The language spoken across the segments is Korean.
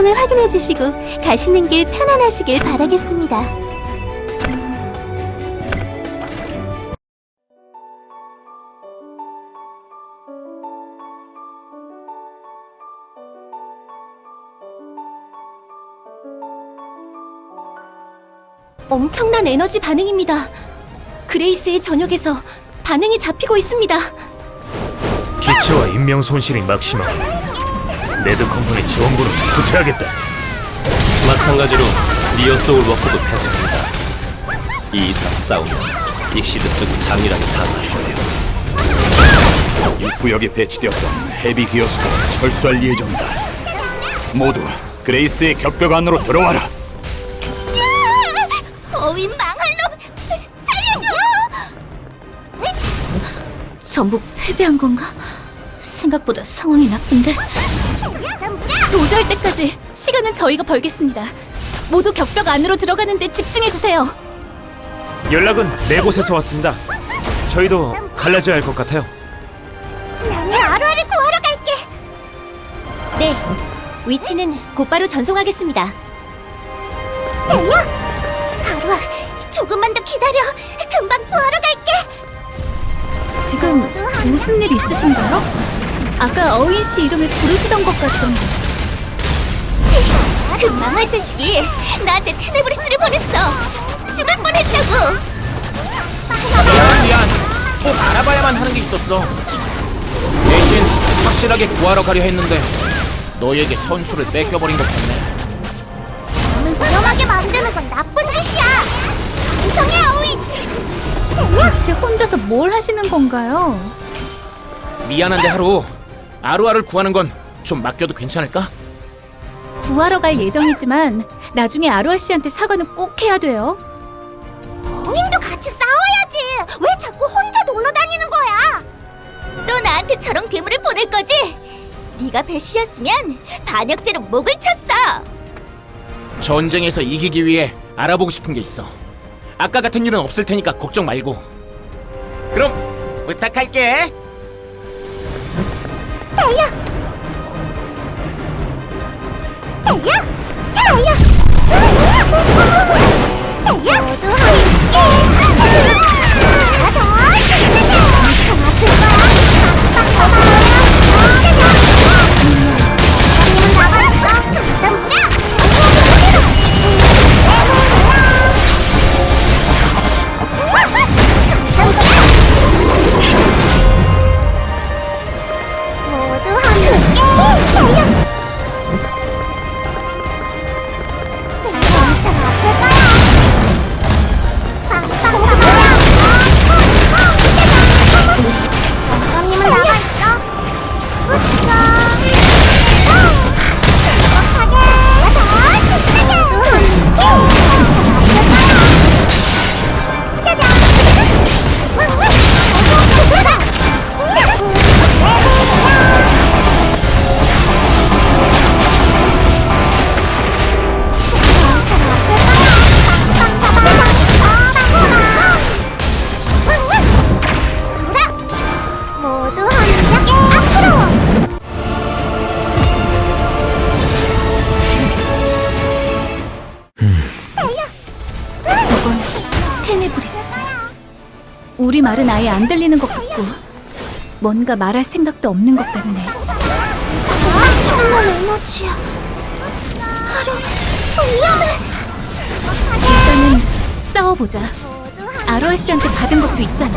상태를 확인해 주시고 가시는 길 편안하시길 바라겠습니다. 엄청난 에너지 반응입니다. 그레이스의 전역에서 반응이 잡히고 있습니다. 기체와 인명 손실이 막심하고 레드 컴퍼니 지원군을 후퇴하겠다. 마찬가지로 리어 소울 워크도 패퇴된다. 이 이상 싸우면 익시드 쓰고 장렬하게 사망할 거예요. 이 구역에 배치되었던 헤비 기어수가 철수할 예정이다. 모두 그레이스의 격벽 안으로 들어와라. 어윈 망할 놈! 살려줘! 전부 패배한 건가? 생각보다 상황이 나쁜데. 도저할 때까지 시간은 저희가 벌겠습니다. 모두 격벽 안으로 들어가는데 집중해 주세요. 연락은 네 곳에서 왔습니다. 저희도 갈라져야 할 것 같아요. 나는 아루아를 구하러 갈게. 네, 위치는 곧바로 전송하겠습니다. 달려, 아루아, 조금만 더 기다려. 금방 구하러 갈게. 지금 무슨 일 있으신가요? 아까 어윈 씨 이름을 부르시던 것 같던데. 그 망할 자식이 나한테 테네브리스를 보냈어. 죽을 뻔했다고. 미안 미안 꼭 알아봐야만 하는 게 있었어 대신 확실하게 구하러 가려 했는데 너에게 선수를 뺏겨버린 것 같네 남을 위험하게 만드는 건 나쁜 짓이야. 이성의 어윈. 대체 혼자서 뭘 하시는 건가요? 미안한데 하루 아루아를 구하는 건 좀 맡겨도 괜찮을까? 구하러 갈 예정이지만 나중에 아루아 씨한테 사과는 꼭 해야 돼요. 어윈도 같이 싸워야지. 왜 자꾸 혼자 놀러 다니는 거야? 또 나한테 저런 괴물을 보낼 거지? 네가 배시였으면 반역죄로 목을 쳤어. 전쟁에서 이기기 위해 알아보고 싶은 게 있어 아까 같은 일은 없을 테니까 걱정 말고 그럼 부탁할게. 달려. 달려. 달려. 테네브리스. 우리 말은 아예 안 들리는 것 같고 뭔가 말할 생각도 없는 것 같네. 정말 에너지야. 하루 위험해. 일단은 싸워보자. 아루아 씨한테 받은 것도 있잖아.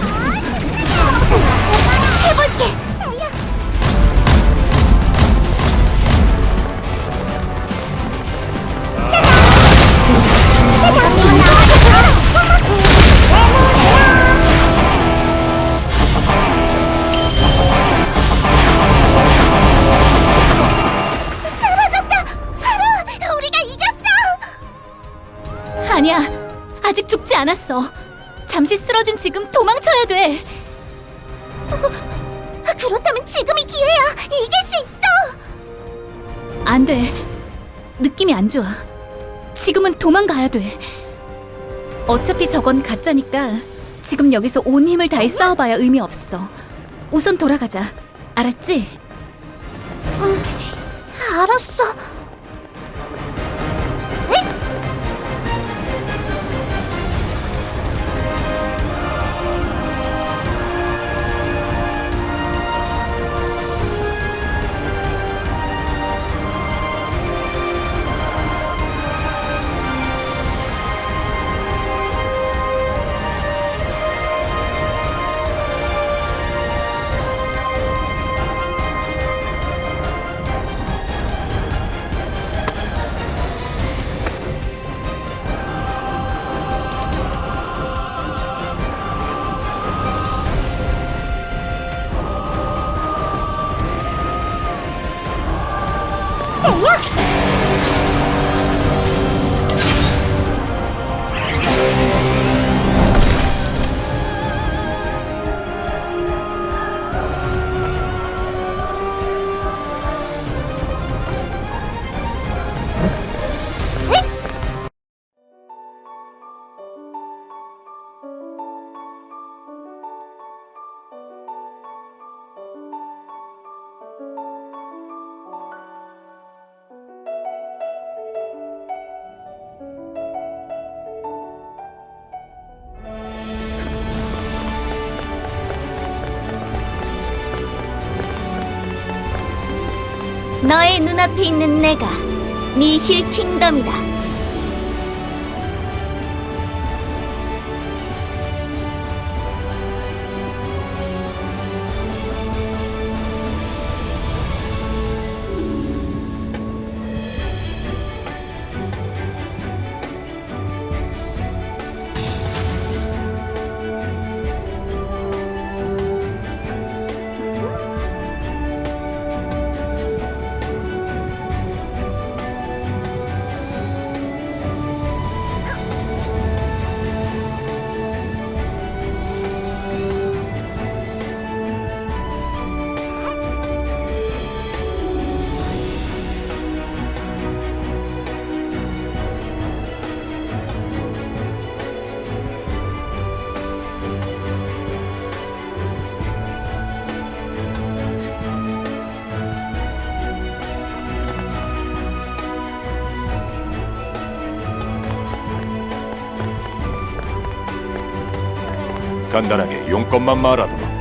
아직 죽지 않았어. 잠시 쓰러진 지금 도망쳐야 돼. 그렇다면 지금이 기회야. 이길 수 있어. 안 돼. 느낌이 안 좋아. 지금은 도망가야 돼. 어차피 저건 가짜니까 지금 여기서 온 힘을 다해 싸워봐야 의미 없어. 우선 돌아가자. 알았지? 알았어. 너의 눈앞에 있는 내가 네 힐 킹덤이다. 간단하게 용건만 말하도록